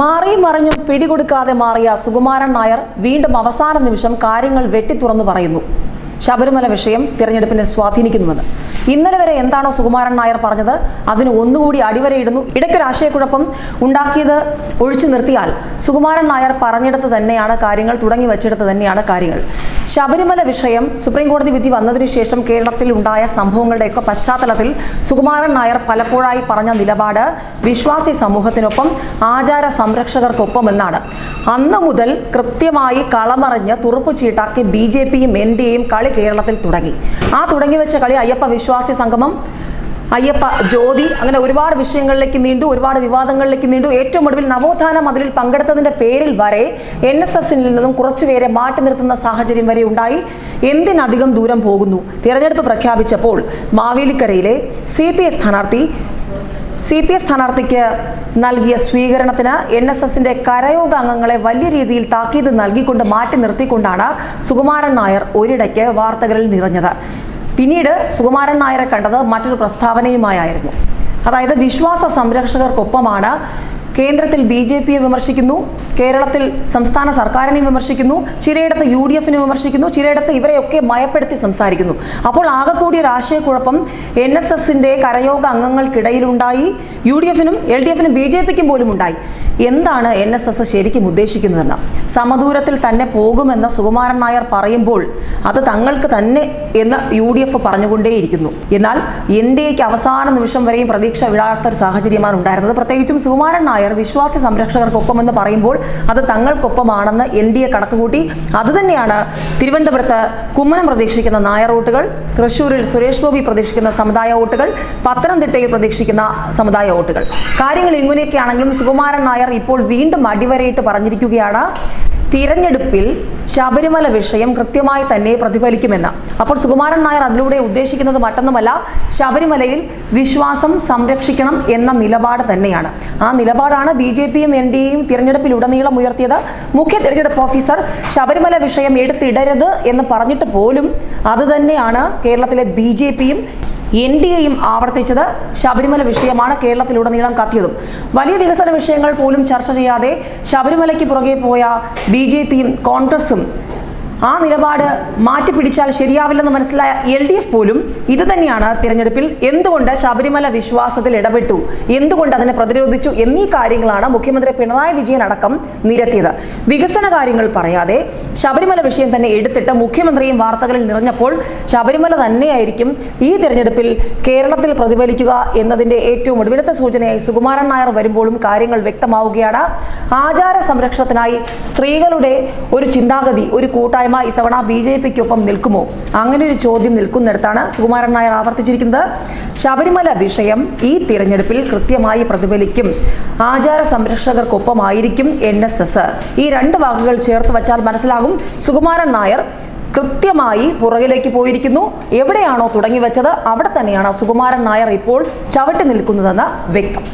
മാറിയും മറിഞ്ഞും പിടികൊടുക്കാതെ മാറിയ സുകുമാരൻ നായർ വീണ്ടും അവസാന നിമിഷം കാര്യങ്ങൾ വെട്ടി തുറന്നു പറയുന്നു. ശബരിമല വിഷയം തിരഞ്ഞെടുപ്പിനെ സ്വാധീനിക്കുന്നുവെന്ന്. ഇന്നലെ വരെ എന്താണോ സുകുമാരൻ നായർ പറഞ്ഞത് അതിന് ഒന്നുകൂടി അടിവരയിടുന്നു. ഇടയ്ക്കൊരു ആശയക്കുഴപ്പം ഉണ്ടാക്കിയത് ഒഴിച്ചു നിർത്തിയാൽ സുകുമാരൻ നായർ പറഞ്ഞെടുത്ത് തന്നെയാണ് കാര്യങ്ങൾ തുടങ്ങി വെച്ചെടുത്ത് തന്നെയാണ് കാര്യങ്ങൾ. ശബരിമല വിഷയം സുപ്രീം കോടതി വിധി വന്നതിന് ശേഷം കേരളത്തിൽ ഉണ്ടായ സംഭവങ്ങളുടെയൊക്കെ പശ്ചാത്തലത്തിൽ സുകുമാരൻ നായർ പലപ്പോഴായി പറഞ്ഞ നിലപാട് വിശ്വാസി സമൂഹത്തിനൊപ്പം ആചാര സംരക്ഷകർക്കൊപ്പം എന്നാണ് അന്ന് മുതൽ കൃത്യമായി കളമറിഞ്ഞ് തുറുപ്പ് ചീട്ടാക്കി ബി ജെ പിയും എൻ ഡി എയും കളി കേരളത്തിൽ തുടങ്ങി. ആ തുടങ്ങി വെച്ച കളി അയ്യപ്പ വിശ്വാസി സംഗമം അയ്യപ്പ ജ്യോതി അങ്ങനെ ഒരുപാട് വിഷയങ്ങളിലേക്ക് നീണ്ടു ഒരുപാട് വിവാദങ്ങളിലേക്ക് നീണ്ടു. ഏറ്റവും ഒടുവിൽ നവോത്ഥാന മതിലിൽ പങ്കെടുത്തതിന്റെ പേരിൽ വരെ എൻ എസ് എസിൽ നിന്നും കുറച്ചുപേരെ മാറ്റി നിർത്തുന്ന സാഹചര്യം വരെ ഉണ്ടായി. എന്തിനധികം ദൂരം പോകുന്നു? തിരഞ്ഞെടുപ്പ് പ്രഖ്യാപിച്ചപ്പോൾ മാവേലിക്കരയിലെ സി പി എസ് സ്ഥാനാർത്ഥി സി പി എസ് സ്ഥാനാർത്ഥിക്ക് നൽകിയ സ്വീകരണത്തിന് എൻ എസ് എസിന്റെ കരയോഗ അംഗങ്ങളെ വലിയ രീതിയിൽ താക്കീത് നൽകിക്കൊണ്ട് മാറ്റി നിർത്തിക്കൊണ്ടാണ് സുകുമാരൻ നായർ ഒരിടയ്ക്ക് വാർത്തകളിൽ നിറഞ്ഞത്. പിന്നീട് സുകുമാരൻ നായരെ കണ്ടത് മറ്റൊരു പ്രസ്താവനയുമായിരുന്നു അതായത് വിശ്വാസ സംരക്ഷകർക്കൊപ്പമാണ് കേന്ദ്രത്തിൽ ബി ജെ പിയെ വിമർശിക്കുന്നു കേരളത്തിൽ സംസ്ഥാന സർക്കാരിനെ വിമർശിക്കുന്നു ചിലയിടത്ത് യു ഡി എഫിനെ വിമർശിക്കുന്നു ചിലയിടത്ത് ഇവരെയൊക്കെ മയപ്പെടുത്തി സംസാരിക്കുന്നു. അപ്പോൾ ആകെ കൂടിയ രാഷ്ട്രീയക്കുഴപ്പം എൻ എസ് എസിന്റെ കരയോഗ അംഗങ്ങൾക്കിടയിലുണ്ടായി യു ഡി എഫിനും എൽ ഡി എഫിനും ബി ജെ പിക്കും പോലും ഉണ്ടായി. എന്താണ് എൻ എസ് എസ് ശരിക്കും ഉദ്ദേശിക്കുന്നതെന്ന്? സമദൂരത്തിൽ തന്നെ പോകുമെന്ന് സുകുമാരൻ നായർ പറയുമ്പോൾ അത് തങ്ങൾക്ക് തന്നെ എന്ന് യു ഡി എഫ് പറഞ്ഞുകൊണ്ടേയിരിക്കുന്നു. എന്നാൽ എൻ ഡി എക്ക് അവസാന നിമിഷം വരെയും പ്രതീക്ഷ വിടാത്ത ഒരു സാഹചര്യമാണ് ഉണ്ടായിരുന്നത്. പ്രത്യേകിച്ചും സുകുമാരൻ നായർ വിശ്വാസി സംരക്ഷകർക്കൊപ്പം എന്ന് പറയുമ്പോൾ അത് തങ്ങൾക്കൊപ്പമാണെന്ന് എൻ ഡി എ കണക്കുകൂട്ടി. അതുതന്നെയാണ് തിരുവനന്തപുരത്ത് കുമ്മനം പ്രതീക്ഷിക്കുന്ന നായർ വോട്ടുകൾ തൃശൂരിൽ സുരേഷ് ഗോപി പ്രതീക്ഷിക്കുന്ന സമുദായ വോട്ടുകൾ പത്തനംതിട്ടയിൽ പ്രതീക്ഷിക്കുന്ന സമുദായ വോട്ടുകൾ. കാര്യങ്ങൾ ഇങ്ങനെയൊക്കെയാണെങ്കിലും സുകുമാരൻ നായർ ഇപ്പോൾ വീണ്ടും അടിവരയിട്ട് പറഞ്ഞിരിക്കുകയാണ്. തിരഞ്ഞെടുപ്പിൽ ശബരിമല വിഷയം കൃത്യമായി തന്നെ പ്രതിഫലിക്കുമെന്ന്. അപ്പോൾ സുകുമാരൻ നായർ അതിലൂടെ ഉദ്ദേശിക്കുന്നത് മറ്റൊന്നുമല്ല ശബരിമലയിൽ വിശ്വാസം സംരക്ഷിക്കണം എന്ന നിലപാട് തന്നെയാണ്. ആ നിലപാടാണ് ബി ജെ പിയും എൻ ഡി എയും തിരഞ്ഞെടുപ്പിലുടനീളം ഉയർത്തിയത്. മുഖ്യ തിരഞ്ഞെടുപ്പ് ഓഫീസർ ശബരിമല വിഷയം എടുത്തിടരുത് എന്ന് പറഞ്ഞിട്ട് പോലും അത് തന്നെയാണ് കേരളത്തിലെ ബി ജെ പിയും എൻ ഡി എയും ആവർത്തിച്ചത് ശബരിമല വിഷയമാണ് കേരളത്തിലുടനീളം കത്തിയതും. വലിയ വികസന വിഷയങ്ങൾ പോലും ചർച്ച ചെയ്യാതെ ശബരിമലയ്ക്ക് പുറകെ പോയ ബി കോൺഗ്രസും ആ നിലപാട് മാറ്റിപ്പിടിച്ചാൽ ശരിയാവില്ലെന്ന് മനസ്സിലായ എൽ ഡി എഫ് പോലും ഇത് തന്നെയാണ് തിരഞ്ഞെടുപ്പിൽ എന്തുകൊണ്ട് ശബരിമല വിശ്വാസത്തിൽ ഇടപെട്ടു എന്തുകൊണ്ട് അതിനെ പ്രതിരോധിച്ചു എന്നീ കാര്യങ്ങളാണ് മുഖ്യമന്ത്രി പിണറായി വിജയൻ അടക്കം നിരത്തിയത്. വികസന കാര്യങ്ങൾ പറയാതെ ശബരിമല വിഷയം തന്നെ എടുത്തിട്ട് മുഖ്യമന്ത്രിയും വാർത്തകളിൽ നിറഞ്ഞപ്പോൾ ശബരിമല തന്നെയായിരിക്കും ഈ തിരഞ്ഞെടുപ്പിൽ കേരളത്തിൽ പ്രതിഫലിക്കുക എന്നതിന്റെ ഏറ്റവും ഒടുവിലത്തെ സൂചനയായി സുകുമാരൻ നായർ വരുമ്പോഴും കാര്യങ്ങൾ വ്യക്തമാവുകയാണ്. ആചാര സംരക്ഷണത്തിനായി സ്ത്രീകളുടെ ഒരു ചിന്താഗതി ഒരു കൂട്ടായ്മ ഇത്തവണ ബി ജെ പിക്കൊപ്പം നിൽക്കുമോ? അങ്ങനെ ഒരു ചോദ്യം നിൽക്കുന്നിടത്താണ് സുകുമാരൻ നായർ ആവർത്തിച്ചിരിക്കുന്നത്. ശബരിമല വിഷയം ഈ തിരഞ്ഞെടുപ്പിൽ കൃത്യമായി പ്രതിഫലിക്കും. ആചാര സംരക്ഷകർക്കൊപ്പമായിരിക്കും എൻ എസ് എസ്. ഈ രണ്ട് വാക്കുകൾ ചേർത്ത് വച്ചാൽ മനസ്സിലാകും സുകുമാരൻ നായർ കൃത്യമായി പുറകിലേക്ക് പോയിരിക്കുന്നു. എവിടെയാണോ തുടങ്ങി വെച്ചത് അവിടെ തന്നെയാണ് സുകുമാരൻ നായർ ഇപ്പോൾ ചവിട്ടി നിൽക്കുന്നതെന്ന് വ്യക്തം.